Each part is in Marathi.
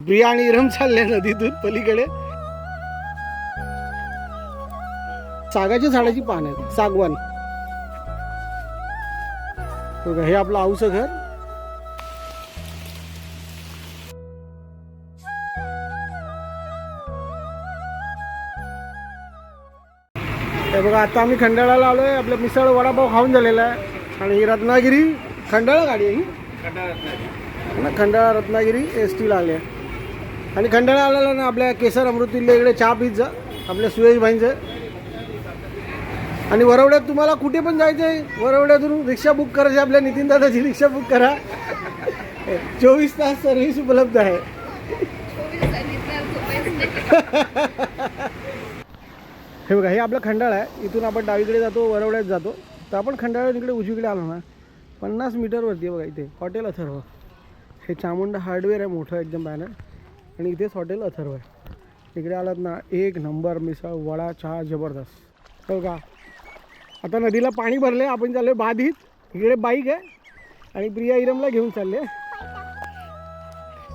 प्रिया आणि इरम चालल्या नदीतून पलीकडे. सागाच्या झाडाची पान आहेत. सागवान. बघा, हे आपलं आऊचं घर. हे बघा आता आम्ही खंडाळाला आलोय. आपलं मिसळ वडापाव खाऊन झालेला आहे. आणि ही रत्नागिरी खंडाळा गाडी आहे ही. खंडाळा रत्नागिरी. एस टीला आले आणि खंडाळा आलेला ना आपल्या केसर अमृतीला इकडे चहा पीत जा. आपल्या सुयश भाईंचं. आणि वरवड्यात तुम्हाला कुठे पण जायचं आहे वरवड्यातून रिक्षा बुक करायची आपल्या नितीन दादाची रिक्षा बुक करा. चोवीस तास सर्व्हिस उपलब्ध आहे. हे बघा हे आपलं खंडाळा आहे. इथून आपण डावीकडे जातो वरवड्यात जातो. तर आपण खंडाळा इकडे उजवीकडे आलो ना पन्नास मीटरवरती आहे बघा इथे हॉटेल अथर्व. हे चामुंडा हार्डवेअर आहे मोठं एकदम बॅनर आणि इथेच हॉटेल अथर्व आहे. इकडे आलात ना एक नंबर मिसळ वडा चहा जबरदस्त. हो का? आता नदीला पाणी भरले आपण चाललो बाधित. इकडे बाईक आहे आणि प्रिया इरमला घेऊन चालले.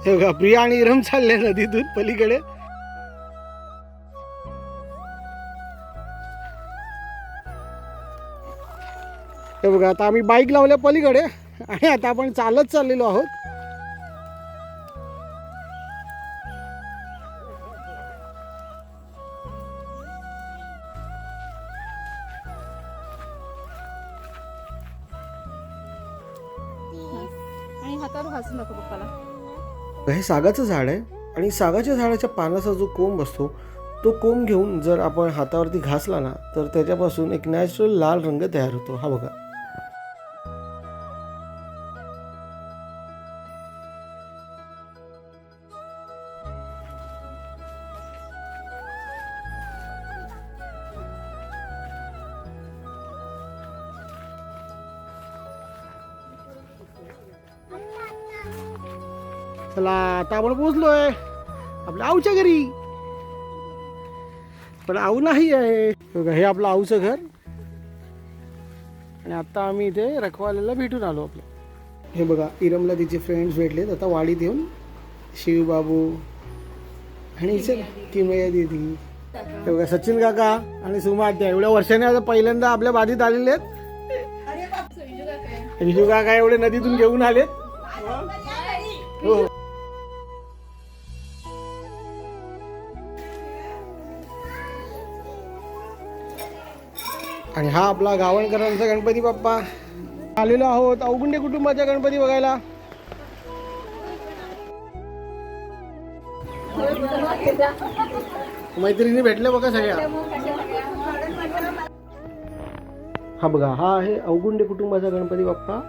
हो का? प्रिया आणि इरम चालले नदीतून पलीकडे. हे बघा आता आम्ही बाईक लावल्या पलीकडे आणि आता आपण चालत चाललेलो आहोत. नको पप्पाला. हे सागाचं झाड आहे आणि सागाच्या झाडाच्या पानाचा जो कोंब असतो तो कोंब घेऊन जर आपण हातावरती घासला ना तर त्याच्यापासून एक नॅचरल लाल रंग तयार होतो. हा बघा. चला आता आपण पोहोचलोय. आपल्या आऊच्या घरी. पण आऊ नाही आहे. बघा, हे आपलं आऊचं घर. आणि आता आम्ही इथे रखवालेला भेटून आलो आपल्या. हे बघा इरमला तिचे फ्रेंड्स भेटलेत. आता वाडीत येऊन शिवबाबू आणि किमया दिदी. हे बघा सचिन काका आणि सुमा आत्या. एवढ्या वर्षाने आता पहिल्यांदा आपल्या बाधित आलेले आहेत. विजू काका एवढे नदीतून घेऊन आलेत. हो. आणि हा आपला गावणकरांचा गणपती बाप्पा. आलेलो आहोत अवगुंडे कुटुंबाचा गणपती बघायला. मैत्रिणी भेटले बघा सगळ्या. हा बघा हा आहे अवगुंडे कुटुंबाचा गणपती बाप्पा.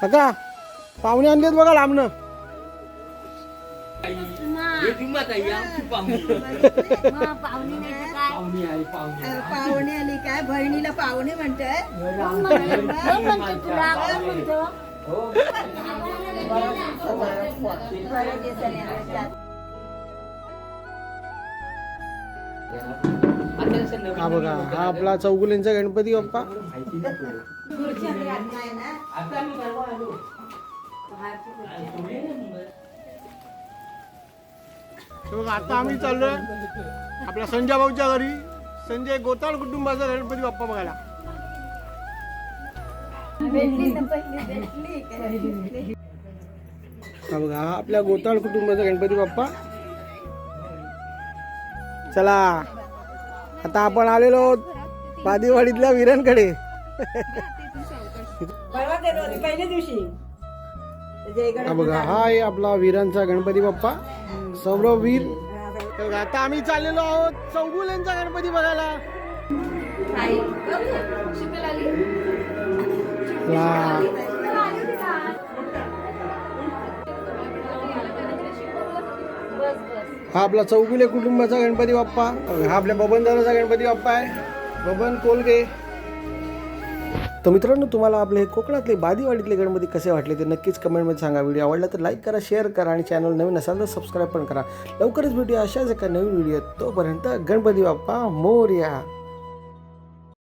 काका पाहुणे आणलेत बघा लांबनं. पाहुणे. आली काय? बहिणीला पाहुणे म्हणताय. हा बघा हा आपला चौगुलेंचा गणपती बाप्पा. बघा आता आम्ही चाललोय आपल्या संजय भाऊच्या घरी. संजय गोताळ कुटुंबाचा गणपती बाप्पा बघायला. हा बघा हा आपल्या गोताळ कुटुंबाचा गणपती बाप्पा. चला. आता आपण आलेलो आहोत बादीवाडीतल्या वीरांकडे हा बघा हा आहे आपला वीरांचा गणपती बाप्पा. सौरभ वीर. आता आम्ही चाललेलो आहोत चौगुलेंचा गणपती बघायला. वा. हा आपला चौगुले कुटुंबाचा गणपती बाप्पा. हा आपल्या बबनदाराचा गणपती बाप्पा आहे. बबन कोलगे. तर मित्रांनो तुम्हाला आपले हे कोकणातले बादीवाडीतले गणपती कसे वाटले ते नक्कीच कमेंटमध्ये सांगा. व्हिडिओ आवडला तर लाईक करा शेअर करा आणि चॅनल नवीन असाल तर सबस्क्राईब पण करा. लवकरच भेटूया अशाच एका नवीन व्हिडिओ तोपर्यंत गणपती बाप्पा मोर्या.